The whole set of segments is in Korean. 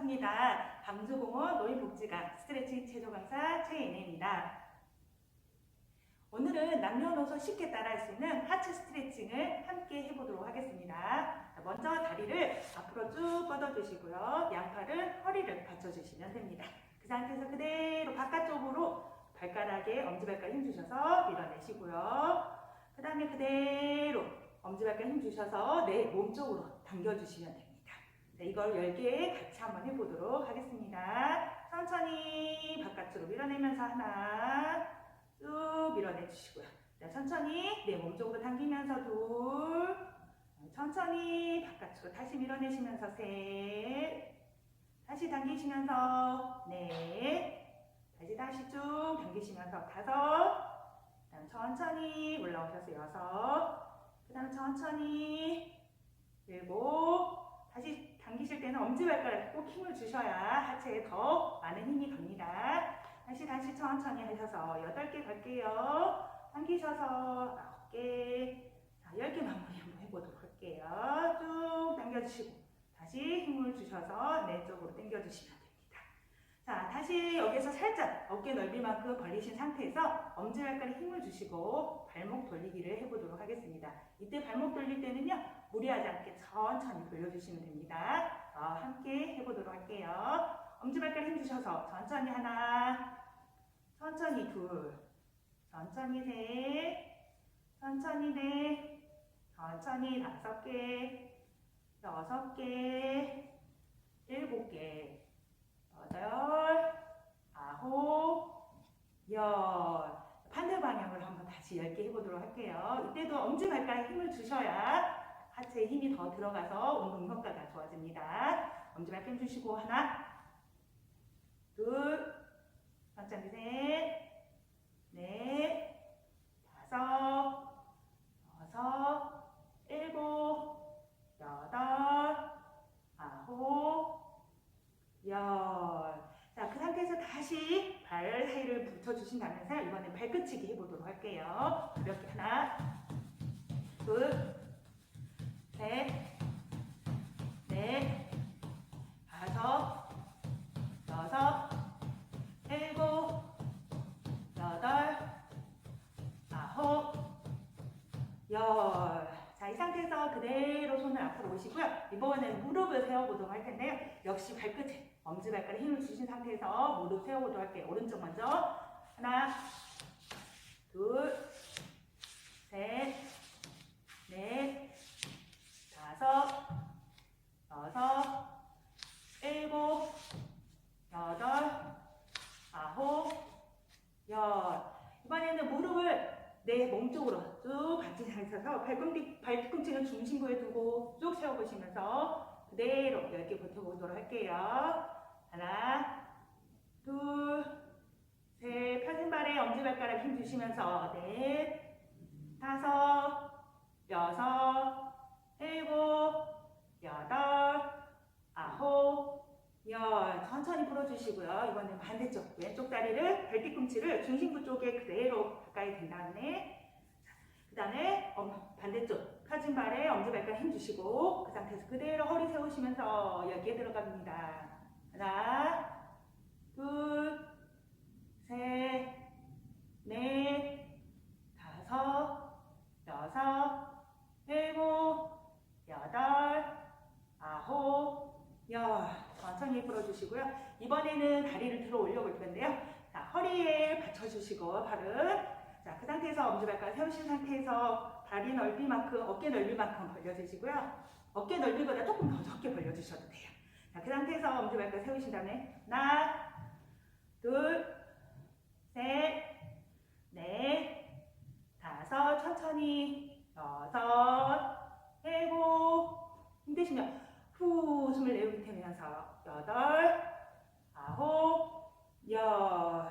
반갑습니다. 강주공원 노인복지관 스트레칭 체조 강사 최인혜입니다. 오늘은 남녀노소 쉽게 따라할 수 있는 하체 스트레칭을 함께 해보도록 하겠습니다. 자, 먼저 다리를 앞으로 쭉 뻗어주시고요. 양팔은 허리를 받쳐주시면 됩니다. 그 상태에서 그대로 바깥쪽으로 발가락에 엄지발가락 힘 주셔서 밀어내시고요. 그 다음에 그대로 엄지발가락 힘 주셔서 내 몸쪽으로 당겨주시면 됩니다. 네, 이걸 10개 같이 한번 해보도록 하겠습니다. 천천히 바깥으로 밀어내면서 하나, 쭉 밀어내 주시고요. 자, 천천히 내 몸쪽으로 당기면서 둘, 천천히 바깥으로 다시 밀어내시면서 셋, 다시 당기시면서 넷, 다시 다시 쭉 당기시면서 다섯, 그다음 천천히 올라오셔서 여섯, 그다음 천천히 일곱, 다시 당기실 때는 엄지발가락에 꼭 힘을 주셔야 하체에 더 많은 힘이 갑니다. 다시 다시 천천히 하셔서 여덟 개 갈게요. 당기셔서 아홉 개, 자, 열개 마무리 한번 해보도록 할게요. 쭉 당겨주시고 다시 힘을 주셔서 내 쪽으로 당겨주시면 다시 여기서 살짝 어깨 넓이만큼 벌리신 상태에서 엄지발가락에 힘을 주시고 발목 돌리기를 해보도록 하겠습니다. 이때 발목 돌릴 때는요, 무리하지 않게 천천히 돌려주시면 됩니다. 어, 함께 해보도록 할게요. 엄지발가락 힘 주셔서 천천히 하나, 천천히 둘, 천천히 셋, 천천히 넷, 천천히 다섯 개, 여섯 개, 일곱 개, 여덟, 아홉, 열. 반대 방향으로 한번 다시 10개 해보도록 할게요. 이때도 엄지발가락 힘을 주셔야 하체에 힘이 더 들어가서 운동 효과가 좋아집니다. 엄지발가락 힘 주시고 하나, 둘, 천천히 셋, 넷, 다섯, 여섯, 일곱, 여덟, 아홉, 열. 자, 그 상태에서 다시 발 사이를 붙여주신다면서 이번엔 발끝치기 해보도록 할게요. 가볍게 하나, 둘, 셋, 넷, 다섯, 여섯, 일곱, 여덟, 아홉, 열. 자, 이 상태에서 그대로 손을 앞으로 오시고요. 이번에는 무릎을 세워보도록 할 텐데요. 역시 발끝에 엄지 발가락 힘을 주신 상태에서 무릎 세워보도록 할게요. 오른쪽 먼저. 하나, 둘, 셋, 넷, 다섯, 여섯, 일곱, 여덟, 아홉, 열. 이번에는 무릎을 내 몸쪽으로 쭉 같이 상태에서 발꿈치, 발꿈치는 중심부에 두고 쭉 세워보시면서 그대로 10개 버텨보도록 할게요. 하나, 둘, 셋, 펴진 발에 엄지발가락 힘 주시면서 넷, 다섯, 여섯, 일곱, 여덟, 아홉, 열. 천천히 풀어주시고요. 이번엔 반대쪽 왼쪽 다리를 발뒤꿈치를 중심부 쪽에 그대로 가까이 댄 다음에 그 다음에 반대쪽 펴진 발에 엄지발가락 힘 주시고 그 상태에서 그대로 허리 세우시면서 여기에 들어갑니다. 하나, 둘, 셋, 넷, 다섯, 여섯, 일곱, 여덟, 아홉, 열. 천천히 풀어주시고요. 이번에는 다리를 들어 올려볼 건데요. 자, 허리에 받쳐주시고 발을 자, 그 상태에서 엄지발가락 세우신 상태에서 다리 넓이만큼, 어깨 넓이만큼 벌려주시고요. 어깨 넓이보다 조금 더 적게 벌려주셔도 돼요. 자, 그 상태에서 엄지발가락 세우신 다음에 하나, 둘, 셋, 넷, 다섯, 천천히 여섯, 일곱, 힘드시면 후 숨을 내뱉으면서 여덟, 아홉, 열.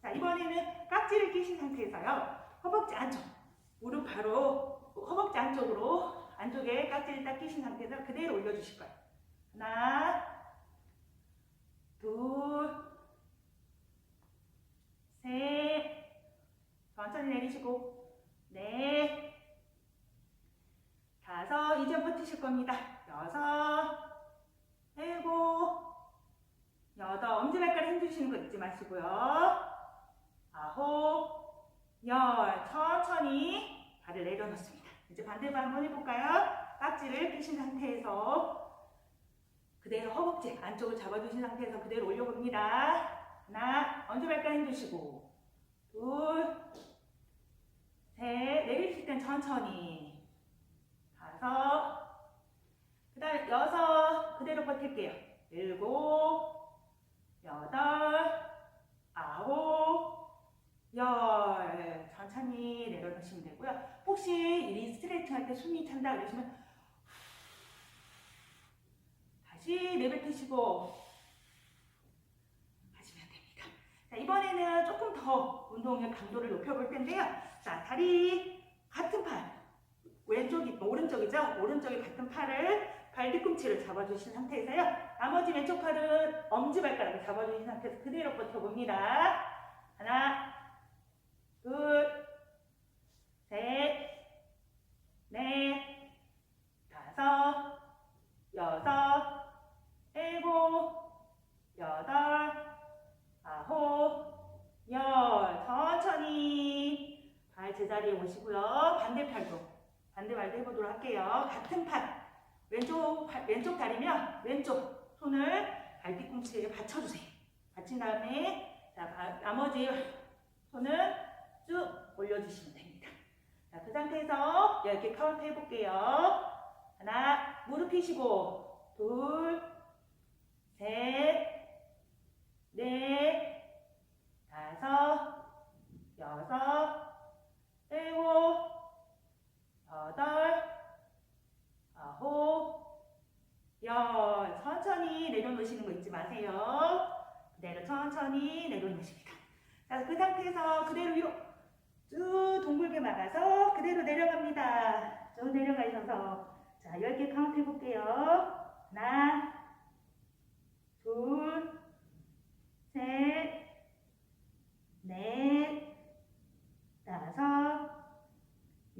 자 이번에는 깍지를 끼신 상태에서요. 허벅지 안쪽, 무릎 바로 허벅지 안쪽으로 안쪽에 깍지를 딱 끼신 상태에서 그대로 올려주실 거예요. 하나, 둘, 셋, 천천히 내리시고, 넷, 다섯, 이제 버티실 겁니다. 여섯, 일곱, 세우시는 거 잊지 마시고요. 아홉, 열. 천천히 발을 내려놓습니다. 이제 반대발 한번 해볼까요? 깍지를 펴신 상태에서 그대로 허벅지 안쪽을 잡아주신 상태에서 그대로 올려봅니다. 하나, 엄지발가락 힘주시고 둘, 셋, 내리실 땐 천천히 다섯, 그 다음 여섯, 그대로 버틸게요. 일곱, 여덟, 아홉, 열. 천천히 내려놓으시면 되고요. 혹시 이 스트레칭 할 때 숨이 찬다 그러시면 다시 내뱉으시고 하시면 됩니다. 자, 이번에는 조금 더 운동의 강도를 높여볼 텐데요. 자, 다리 같은 팔, 왼쪽이 오른쪽이죠? 오른쪽이 같은 팔을 발 뒤꿈치를 잡아주신 상태에서요. 나머지 왼쪽 팔은 엄지발가락을 잡아주신 상태에서 그대로 버텨봅니다. 하나, 둘, 셋, 넷, 다섯, 여섯, 일곱, 여덟, 아홉, 열. 천천히 발 제 자리에 오시고요. 반대팔도 반대발도 해보도록 할게요. 같은 팔 왼쪽 팔- 왼쪽 다리면 왼쪽 손을 발 뒤 꿈치에 받쳐주세요. 받친 다음에 자 바- 나머지 손을 쭉 올려주시면 됩니다. 자, 그 상태에서 10개 카운트 해볼게요. 하나, 무릎 펴시고, 둘, 셋, 넷, 다섯, 여섯, 일곱, 여덟, 아홉, 열. 천천히 내려놓으시는 거 잊지 마세요. 그대로 천천히 내려놓으십니다. 자, 그 상태에서 그대로 위로 쭉 동글게 막아서 그대로 내려갑니다. 쭉 내려가 있어서 자, 10개 카운트 해볼게요. 하나, 둘, 셋, 넷, 다섯,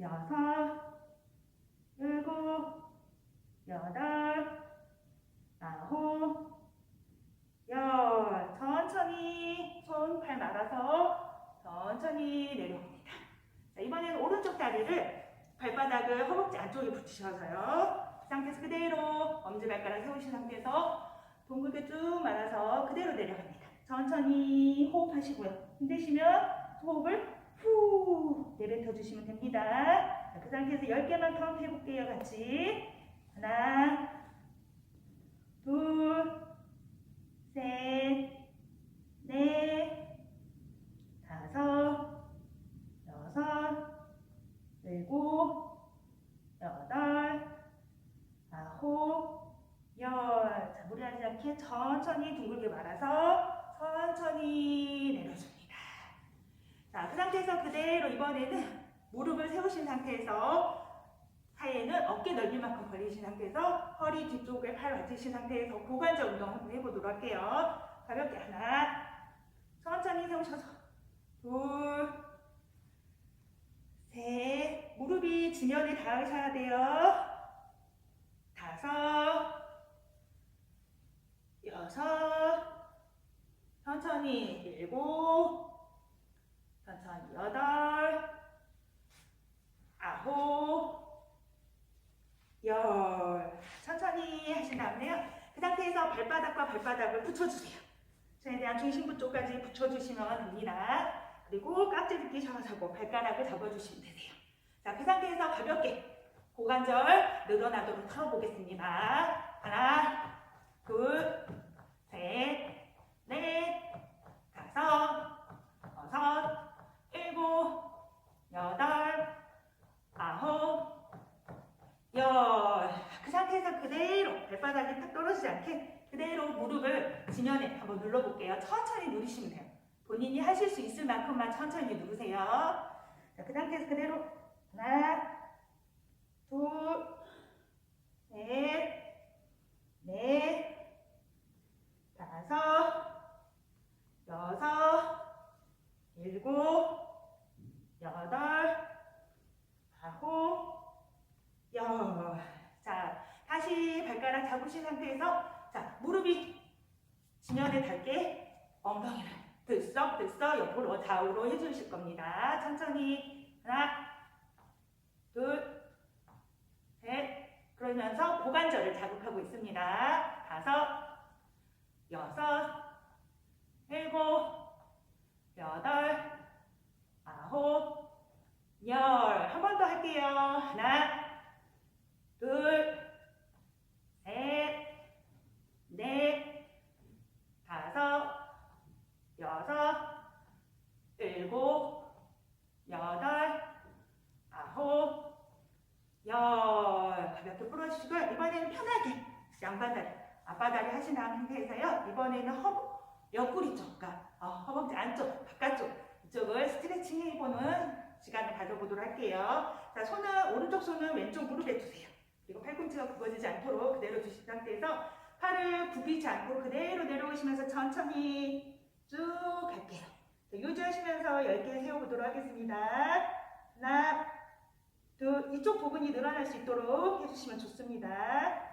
여섯, 일곱, 여덟, 아홉, 열. 천천히 손, 팔 말아서 천천히 내려옵니다. 자, 이번에는 오른쪽 다리를 발바닥을 허벅지 안쪽에 붙이셔서요. 그 상태에서 그대로 엄지발가락 세우신 상태에서 동글게 쭉 말아서 그대로 내려갑니다. 천천히 호흡하시고요. 힘드시면 호흡을 후 내뱉어 주시면 됩니다. 자, 그 상태에서 10개만 카운트 해볼게요. 같이. 하나, 둘, 셋, 넷, 다섯, 여섯, 일곱, 여덟, 아홉, 열. 자, 무리하지 않게 천천히 둥글게 말아서 천천히 내려줍니다. 자, 그 상태에서 그대로 이번에는 무릎을 세우신 상태에서 사이에는 어깨 넓이만큼 벌리신 상태에서 허리 뒤쪽에 팔 받치신 상태에서 고관절 운동 한번 해보도록 할게요. 가볍게 하나, 천천히 세우셔서 둘, 셋, 무릎이 지면에 닿으셔야 돼요. 다섯, 여섯, 천천히 일곱, 천천히 여덟, 아홉, 열. 천천히 하신 다음에요. 그 상태에서 발바닥과 발바닥을 붙여주세요. 최대한 중심부 쪽까지 붙여주시면 됩니다. 그리고 깍지를 끼셔서 발가락을 잡아주시면 되세요. 자, 그 상태에서 가볍게 고관절 늘어나도록 털어보겠습니다. 하나, 둘, 셋, 넷, 다섯, 여섯, 일곱, 여덟, 아홉, 열. 그 상태에서 그대로 발바닥이 탁 떨어지지 않게 그대로 무릎을 지면에 한번 눌러볼게요. 천천히 누르시면 돼요. 본인이 하실 수 있을 만큼만 천천히 누르세요. 자, 그 상태에서 그대로 하나, 둘, 셋, 넷, 다섯, 여섯, 일곱, 여덟, 아홉, 열. 자, 다시 발가락 잡으신 상태에서 자, 무릎이 지면에 닿게 엉덩이를 들썩 들썩 옆으로 좌우로 해주실 겁니다. 천천히 하나, 둘, 셋. 그러면서 고관절을 자극하고 있습니다. 다섯, 여섯, 일곱, 여덟, 아홉, 열. 한 번 더 할게요. 하나, 둘, 셋, 넷, 다섯, 여섯, 일곱, 여덟, 아홉, 열. 가볍게 풀어주시고요. 이번에는 편하게 양바다리, 앞바다리 하신 상태에서요. 이번에는 허벅, 옆구리 쪽과 어, 허벅지 안쪽, 바깥쪽 이쪽을 스트레칭 해보는 시간을 가져보도록 할게요. 자, 손은 오른쪽 손은 왼쪽 무릎에 두세요. 그리고 팔꿈치가 굽어지지 않도록 그대로 두신 상태에서 팔을 굽히지 않고 그대로 내려오시면서 천천히 쭉 갈게요. 자, 유지하시면서 10개 세워보도록 하겠습니다. 하나, 둘, 이쪽 부분이 늘어날 수 있도록 해주시면 좋습니다.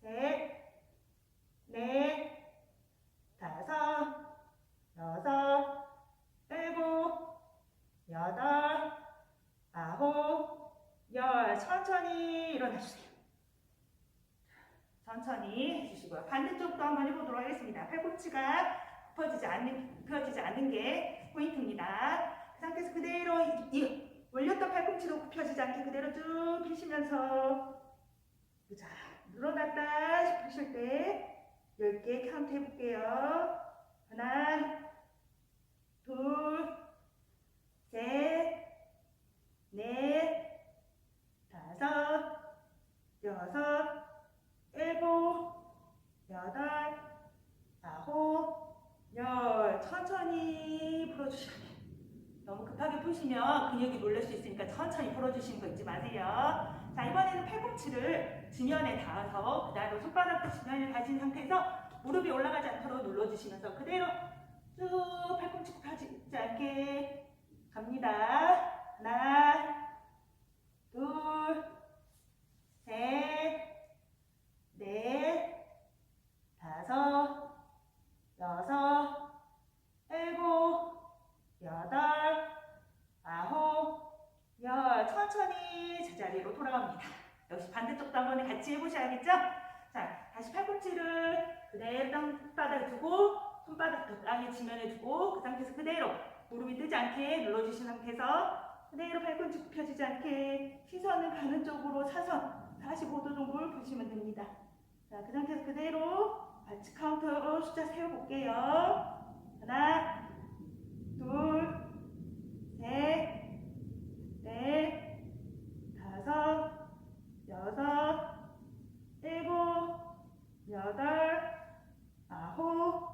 셋, 넷, 다섯, 여섯, 일곱, 여덟, 열. 천천히 일어나 주세요. 천천히 해주시고요. 반대쪽도 한번 해보도록 하겠습니다. 팔꿈치가 굽어지지 않는, 굽혀지지 않는 게 포인트입니다. 그 상태에서 그대로 이, 이 올렸던 팔꿈치도 굽혀지지 않게 그대로 쭉 펴시면서 자, 늘어났다 싶으실 때 10개 카운트 해볼게요. 하나, 둘, 셋, 넷, 다섯, 여섯, 일곱, 여덟, 아홉, 열. 천천히 풀어주셔야 돼요. 너무 푸시면 근육이 놀랄 수 있으니까 천천히 풀어주시는 거 잊지 마세요. 자, 이번에는 팔꿈치를 지면에 닿아서 그 다음에 손바닥도 지면에 닿은 상태에서 무릎이 올라가지 않도록 눌러주시면서 그대로 쭉 팔꿈치 굽혀지지 않게 갑니다. 하나, 둘, 셋, 넷, 다섯, 여섯, 일곱, 여덟, 아홉, 열. 천천히 제자리로 돌아갑니다. 역시 반대쪽도 한번 같이 해보셔야겠죠? 자, 다시 팔꿈치를 그대로 땅바닥에 두고 손바닥도 땅에 지면에 두고 그 상태에서 그대로 무릎이 뜨지 않게 눌러주신 상태에서 그대로 팔꿈치 굽혀지지 않게 시선을 가는 쪽으로 사선 45도 정도를 보시면 됩니다. 자, 그 상태에서 그대로 발치 카운터로 숫자 세워볼게요. 하나, 둘, 셋, 넷, 다섯, 여섯, 일곱, 여덟, 아홉,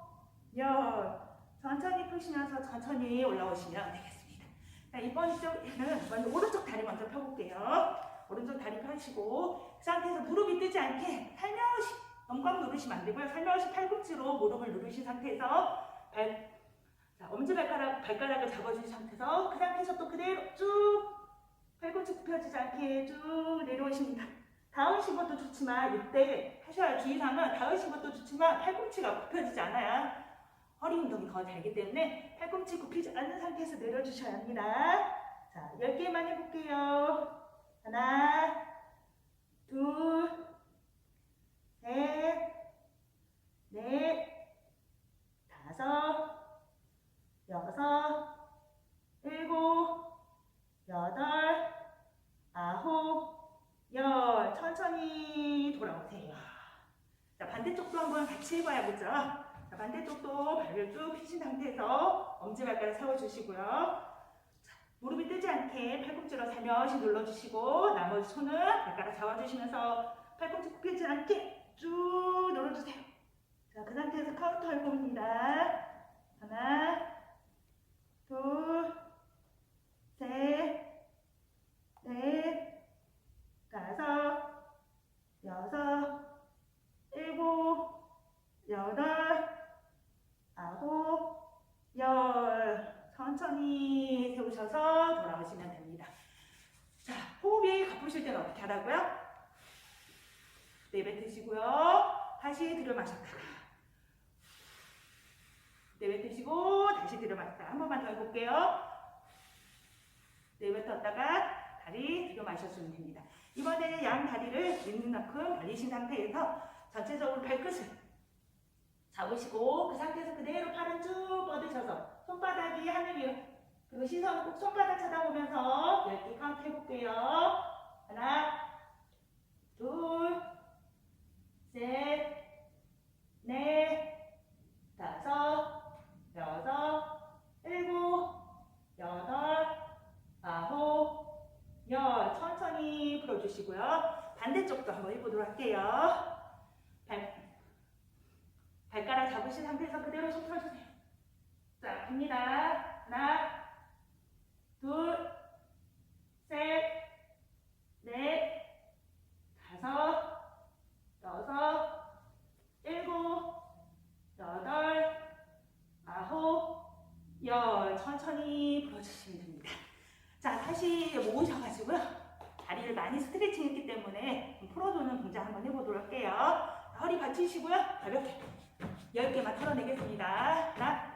열. 천천히 푸시면서 천천히 올라오시면 되겠습니다. 자, 이번 쪽에는 먼저 오른쪽 다리 먼저 펴볼게요. 오른쪽 다리 펴시고 그 상태에서 무릎이 뜨지 않게 살며시 넘광 누르시면 안 되고요. 살며시 팔꿈치로 무릎을 누르신 상태에서 발, 자, 엄지발가락, 발가락을 잡아주신 상태에서 그 상태에서 또 그대로 쭉 팔꿈치 굽혀지지 않게 쭉 내려오십니다. 닿으신 것도 좋지만 이때 하셔야 주의사항은 닿으신 것도 좋지만 팔꿈치가 굽혀지지 않아야 허리 운동이 더 되기 때문에 팔꿈치 굽히지 않는 상태에서 내려주셔야 합니다. 자, 10개만 해볼게요. 하나, 둘, 셋, 넷, 다섯, 여섯, 일곱, 여덟, 아홉, 열. 천천히 돌아오세요. 자, 반대쪽도 한번 해봐야겠죠? 자, 반대쪽도 발을 쭉 펴신 상태에서 엄지발가락 세워주시고요. 자, 무릎이 뜨지 않게 팔꿈치로 살며시 눌러주시고 나머지 손은 발가락 잡아주시면서 팔꿈치 굽히지 않게 쭉 눌러주세요. 자, 그 상태에서 카운터 해봅니다. 하나, 둘, 셋, 넷, 다섯, 여섯, 일곱, 여덟, 아홉, 열. 천천히 세우셔서 돌아오시면 됩니다. 자, 호흡이 가쁘실 때는 어떻게 하라고요? 내뱉으시고요. 다시 들여 마셨다가 내뱉으시고 다시 들여마시다. 한 번만 더 해볼게요. 내뱉었다가 다리 들여 마셔주면 됩니다. 이번에는 양 다리를 있는 만큼 벌리신 상태에서 전체적으로 발끝을 잡으시고 그 상태에서 그대로 팔을 쭉 뻗으셔서 손바닥이 하늘 위로 그리고 시선을 꼭 손바닥 쳐다보면서 10개 카운트 해볼게요. 하나, 둘, 셋, 넷, 다섯, 여섯, 일곱, 여덟, 아홉, 열. 천천히 풀어주시고요. 반대쪽도 한번 해보도록 할게요. 발, 발가락 잡으신 상태에서 그대로 손 풀어주세요. 자, 갑니다. 하나, 둘, 셋, 넷, 다섯, 여섯, 일곱, 여덟, 아홉, 열. 천천히 풀어주시면 됩니다. 자, 다시 모으셔가지고요. 다리를 많이 스트레칭 했기 때문에 좀 풀어주는 동작 한번 해보도록 할게요. 허리 받치시고요. 가볍게 10개만 털어내겠습니다. 하나,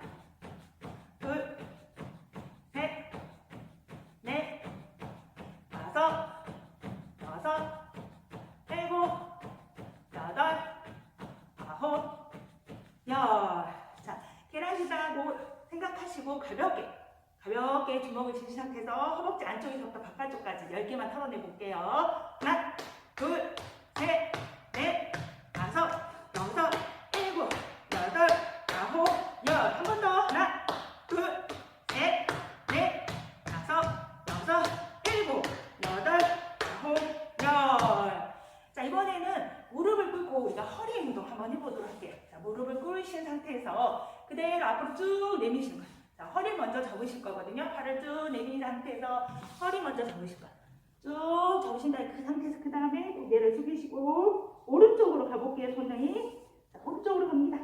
상태에서 허벅지 안쪽에서부터 바깥쪽까지 10개만 털어내 볼게요. 하나, 둘, 셋, 넷, 다섯, 여섯, 일곱, 여덟, 아홉, 열. 한 번 더. 하나, 둘, 셋, 넷, 다섯, 여섯, 일곱, 여덟, 아홉, 열. 자, 이번에는 무릎을 꿇고 우리가 허리 운동 한번 해보도록 할게요. 자, 무릎을 꿇으신 상태에서 그대로 앞으로 쭉 내미시는 거예요. 자, 허리 먼저 잡으실 거거든요. 팔을 쭉 상태에서 허리 먼저 잡으실 거예요. 쭉 잡으신 다음에 그 상태에서 그 다음에 고개를 숙이시고 오른쪽으로 가볼게요. 손이. 자, 오른쪽으로 갑니다.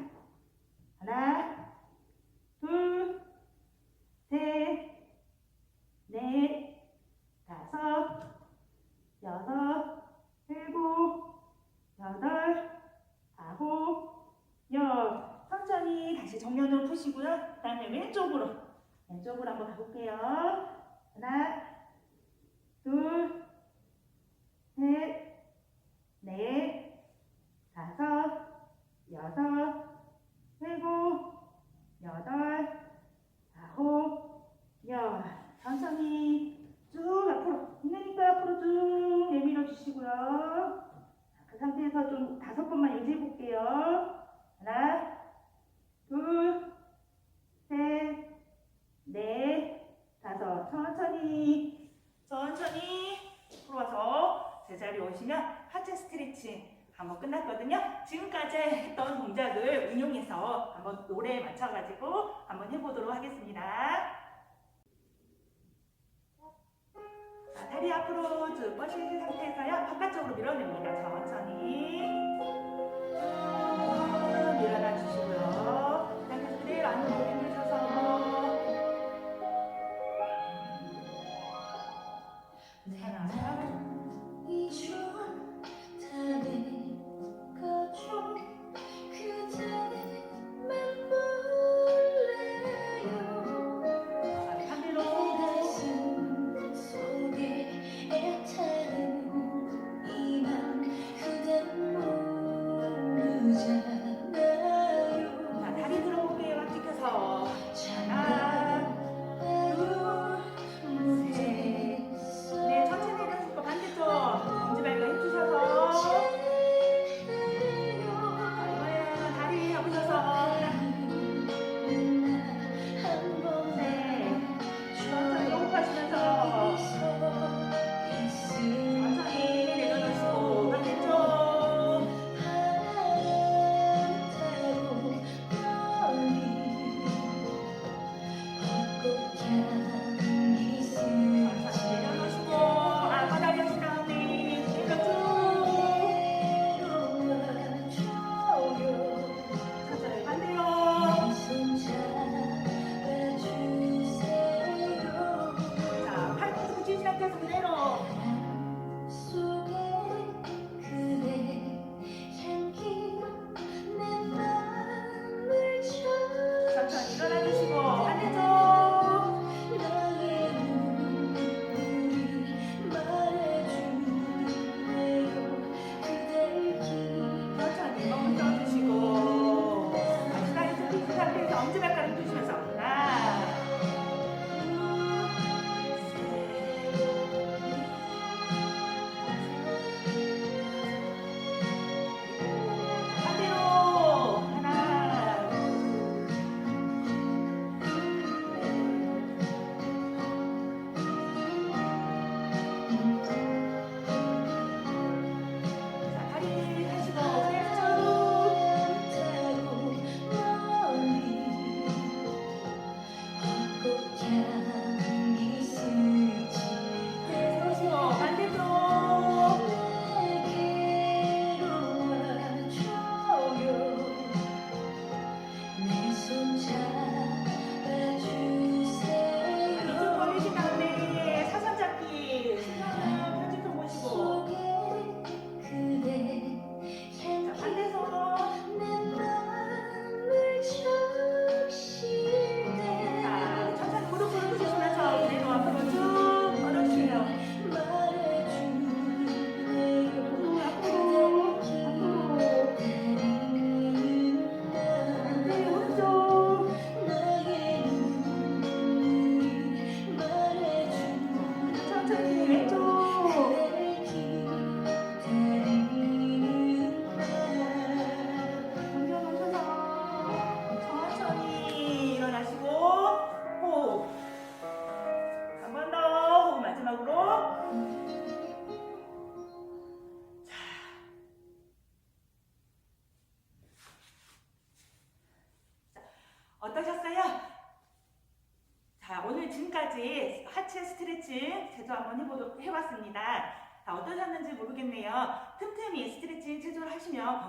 하나, 둘, 셋, 넷, 다섯, 여섯, 일곱, 여덟, 아홉, 열. 천천히 다시 정면으로 푸시고요. 그 다음에 왼쪽으로, 왼쪽으로 한번 가볼게요. 하나, 둘, 셋, 넷, 다섯, 여섯, 일곱, 여덟, 아홉, 열. 천천히 쭉 앞으로 있으니까 앞으로 쭉 내밀어 주시고요. 자, 그 상태에서 좀 다섯 번만 유지해 볼게요. 하나, 둘, 셋, 넷, 다섯. 천천히, 천천히 풀어서 제자리 오시면 하체 스트레칭 한번 끝났거든요. 지금까지 했던 동작을 응용해서 한번 노래에 맞춰가지고 한번 해보도록 하겠습니다. 자, 다리 앞으로 쭉 뻗으신 상태에서요. 바깥쪽으로 밀어냅니다. 천천히.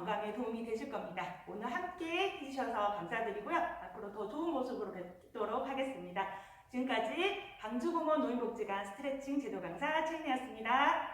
건강에 도움이 되실 겁니다. 오늘 함께 해주셔서 감사드리고요. 앞으로 더 좋은 모습으로 뵙도록 하겠습니다. 지금까지 광주공원 노인복지관 스트레칭 제도 강사 최인이었습니다.